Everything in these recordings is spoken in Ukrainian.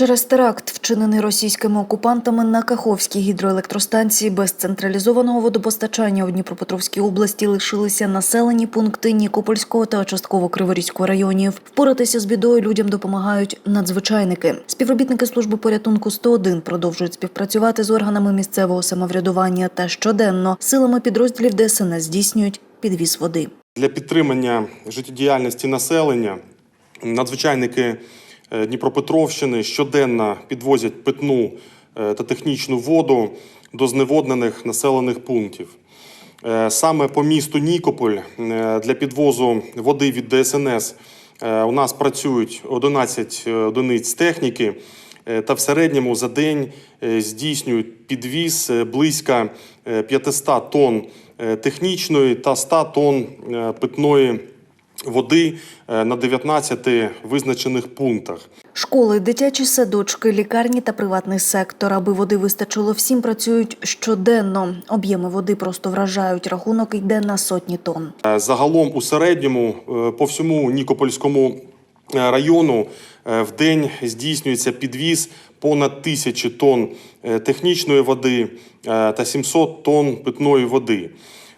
Через теракт, вчинений російськими окупантами на Каховській гідроелектростанції без централізованого водопостачання у Дніпропетровській області лишилися населені пункти Нікопольського та частково Криворізького районів. Впоратися з бідою людям допомагають надзвичайники. Співробітники служби порятунку 101 продовжують співпрацювати з органами місцевого самоврядування та щоденно силами підрозділів ДСНС здійснюють підвіз води. Для підтримання життєдіяльності населення надзвичайники Дніпропетровщини щоденно підвозять питну е, та технічну воду до зневоднених населених пунктів. Е, Саме по місту Нікополь е, для підвозу води від ДСНС е, у нас працюють 11 одиниць техніки, е, та в середньому за день е, здійснюють підвіз е, близько е, 500 тонн е, технічної та 100 тонн е, питної води е, на 19 визначених пунктах. Школи, дитячі садочки, лікарні та приватний сектор, аби води вистачило всім, працюють щоденно. Об'єми води просто вражають. Рахунок йде на сотні тонн. Е, Загалом у середньому е, по всьому Нікопольському району в день здійснюється підвіз понад тисячі тонн технічної води та 700 тонн питної води.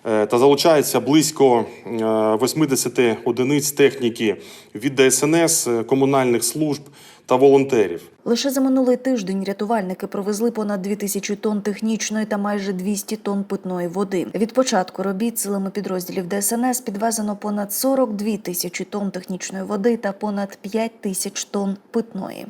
Е, Та залучається близько е, 80 одиниць техніки від ДСНС, е, комунальних служб та волонтерів. Лише за минулий тиждень рятувальники провезли понад 2000 тонн технічної та майже 200 тонн питної води. Від початку робіт силами підрозділів ДСНС підвезено понад 42 тисячі тонн технічної води та понад 5 тисяч тонн питної.